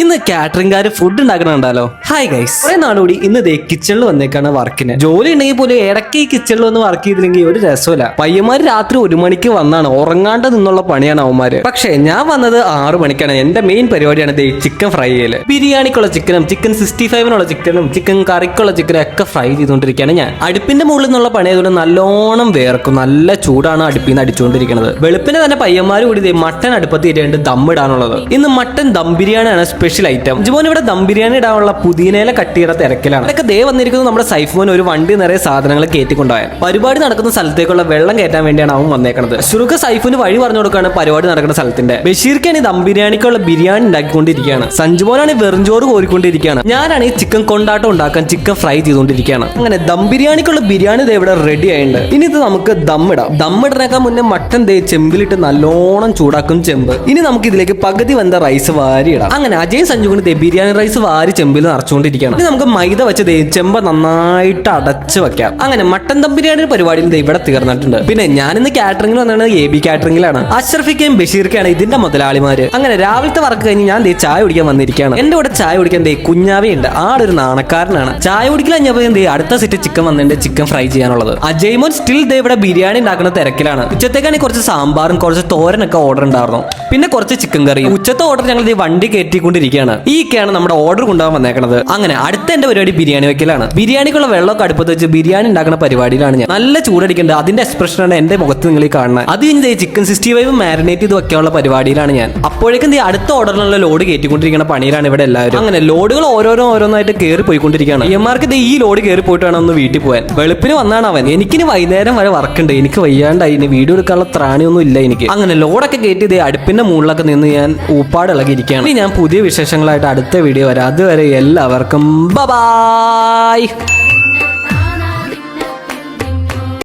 ഇന്ന് കാറ്ററിംഗുകാർ ഫുഡ് ഉണ്ടാക്കണുണ്ടല്ലോ ഹായ് ഗൈസ് കുറെ നാളുകൂടി ഇന്ന് ദേ കിച്ചണിൽ വന്നേക്കാണ് വർക്കിന്. ജോലി ഉണ്ടെങ്കിൽ പോലും ഇടയ്ക്ക് ഈ കിച്ചണിൽ വന്ന് വർക്ക് ചെയ്തില്ലെങ്കിൽ ഒരു രസമില്ല പയ്യന്മാര് രാത്രി ഒരു മണിക്ക് വന്നാണ് ഉറങ്ങാണ്ട് നിന്നുള്ള പണിയാണ് അവന്മാര്. പക്ഷേ ഞാൻ വന്നത് ആറു മണിക്കാണ്. എന്റെ മെയിൻ പരിപാടിയാണ് ദേ ചിക്കൻ ഫ്രൈ ചെയ്യൽ. ബിരിയാണിക്കുള്ള ചിക്കനും ചിക്കൻ സിക്സ്റ്റി ഫൈവിനുള്ള ചിക്കനും ചിക്കൻ കറിക്കുള്ള ചിക്കനും ഒക്കെ ഫ്രൈ ചെയ്തുകൊണ്ടിരിക്കുകയാണ് ഞാൻ. അടുപ്പിന്റെ മുകളിൽ നിന്നുള്ള പണി നല്ലോണം വേർക്കും. നല്ല ചൂടാണ് അടുപ്പിൽ നിന്ന് അടിച്ചുകൊണ്ടിരിക്കുന്നത്. വെളുപ്പിനെ തന്നെ പയ്യന്മാർ കൂടി മട്ടൻ അടുപ്പത്ത് ദമ്മിടാനുള്ളത് ഇന്ന് മട്ടൻ ദം ബിരിയാണിയാണ് സ്പെഷ്യൽ ഐറ്റം ജിമോൻ ഇവിടെ ദം ബിരിയാണി ഇടാനുള്ള പുതിയനേല കട്ടിയുടെ തിരക്കിലാണ്. അതൊക്കെ ദേ വന്നിരിക്കുന്നത് നമ്മുടെ സൈഫോൻ ഒരു വണ്ടി നിറയെ സാധനങ്ങൾ കയറ്റിക്കൊണ്ടായ പരിപാടി നടക്കുന്ന സ്ഥലത്തേക്കുള്ള വെള്ളം കയറ്റാൻ വേണ്ടിയാണ് അവൻ വന്നേക്കുന്നത് സുറുഖ സൈഫിന് വഴി പറഞ്ഞു കൊടുക്കുകയാണ് പരിപാടി നടക്കുന്ന സ്ഥലത്തിന്റെ. ബഷീർക്കാണ് ഈ ദം ബിരിയാണിക്കുള്ള ബിരിയാണി ഉണ്ടാക്കിക്കൊണ്ടിരിക്കുകയാണ്. സഞ്ജുമോനാണ് ഈ വെറുഞ്ചോറ് കോരിക്കൊണ്ടിരിക്കുകയാണ്. ഞാനാണ് ഈ ചിക്കൻ കൊണ്ടാട്ടം ഉണ്ടാക്കാൻ ചിക്കൻ ഫ്രൈ ചെയ്തുകൊണ്ടിരിക്കുകയാണ്. അങ്ങനെ ദം ബിരിയാണിക്കുള്ള ബിരിയാണി ഇവിടെ റെഡി ആയിട്ടുണ്ട്. ഇനി ഇത് നമുക്ക് ദം ഇടാം. ദം ഇടുന്നേക്കാൾ മുന്നേ മട്ടൻ ദേ ചെമ്പിലിട്ട് നല്ലോണം ചൂടാക്കും ചെമ്പ്. ഇനി നമുക്ക് ഇതിലേക്ക് പകുതി വന്ന റൈസ് വാരി ഇടാം അങ്ങനെ അജയ് സഞ്ജു കൊണ്ട് ബിരിയാണി റൈസ് വാരി ചെമ്പിൽ നിറച്ചുകൊണ്ടിരിക്കുകയാണ്. ഇനി നമുക്ക് മൈദ വെച്ച് ചെമ്പ നന്നായിട്ട് അടച്ച് വെക്കാം. അങ്ങനെ മട്ടൻ ദം ബിരിയാണി പരിപാടിയിൽ ഇവിടെ തീർന്നിട്ടുണ്ട്. പിന്നെ ഞാൻ ഇന്ന് കാറ്ററിംഗിൽ വന്നാണ് എ ബി കാറ്ററിംഗിലാണ് അഷ്റഫിക്കയും ബഷീർക്കയാണ് ഇതിന്റെ മുതലാളിമാര്. അങ്ങനെ രാവിലത്തെ വർക്ക് കഴിഞ്ഞ് ഞാൻ ചായ കുടിക്കാൻ വന്നിരിക്കുകയാണ്. എന്റെ കൂടെ ചായ കുടിക്കാൻ ദേ കുഞ്ഞാവയുണ്ട് ആളൊരു നാണക്കാരനാണ്. ചായ കുടിക്കൽ കഴിഞ്ഞപ്പോൾ ദേ അടുത്ത സെറ്റ് ചിക്കൻ വന്നിട്ടുണ്ട് ചിക്കൻ ഫ്രൈ ചെയ്യാനുള്ളത്. അജയ്മോൻ സ്റ്റിൽ ദേ ഇവിടെ ബിരിയാണി ഉണ്ടാക്കുന്ന തിരക്കിലാണ്. ഉച്ചത്തേക്കാണെങ്കിൽ കുറച്ച് സാമ്പാറും കുറച്ച് തോരനൊക്കെ ഓർഡർ ഉണ്ടായിരുന്നു. പിന്നെ കുറച്ച് ചിക്കൻ കറി ഉച്ചത്തെ ഓർഡർ ഞങ്ങൾ വണ്ടി കയറ്റിക്കൊണ്ടിരിക്കുകയാണ് ഈ ഒക്കെയാണ് നമ്മുടെ ഓർഡർ കൊണ്ടുപോകാൻ വന്നേക്കണത്. അങ്ങനെ അടുത്ത എന്റെ പരിപാടി ബിരിയാണി വെക്കലാണ്. ബിരിയാണിക്കുള്ള വെള്ളമൊക്കെ അടുപ്പത്ത് വെച്ച് ബിരിയാണി ഉണ്ടാക്കുന്ന പരിപാടിയിലാണ് ഞാൻ. നല്ല ചൂടടിക്കേണ്ടത് അതിന്റെ എക്സ്പ്രഷനാണ് എന്റെ മുഖത്ത് നിങ്ങൾ കാണുന്നത് അത് കഴിഞ്ഞ് ചിക്കൻ സിക്സ്റ്റി ഫൈവ് മാരിനേറ്റ് ചെയ്ത് വെക്കാനുള്ള പരിപാടിയിലാണ് ഞാൻ. അപ്പോഴേക്കും അടുത്ത ഓർഡറിനുള്ള ലോഡ് കയറ്റിക്കൊണ്ടിരിക്കുന്ന പണിയിലാണ് ഇവിടെ എല്ലാവരും. അങ്ങനെ ലോഡുകൾ ഓരോരോ ഓരോന്നായിട്ട് കയറി പോയിക്കൊണ്ടിരിക്കുകയാണ്. എമാർക്ക് ഇത് ഈ ലോഡ് കയറി പോയിട്ട് ഒന്ന് വീട്ടിൽ പോകാൻ. വെളുപ്പിന് വന്നാണ് അവൻ. എനിക്കിനി വൈകുന്നേരം വരെ വർക്കുണ്ട് എനിക്ക് വയ്യാണ്ടായി. ഇനി വീഡിയോ എടുക്കാനുള്ള ത്രാണിയൊന്നും ഇല്ല എനിക്ക്. അങ്ങനെ ലോഡൊക്കെ കയറ്റി ഇത് അടുപ്പിന്റെ മുകളിലൊക്കെ നിന്ന് ഞാൻ ഊപ്പാട് ഇളകിയിരിക്കുകയാണ്. ഞാൻ പുതിയ വിശേഷങ്ങളായിട്ട് അടുത്ത വീഡിയോ വരാം. അതുവരെ എല്ലാവർക്കും ബൈ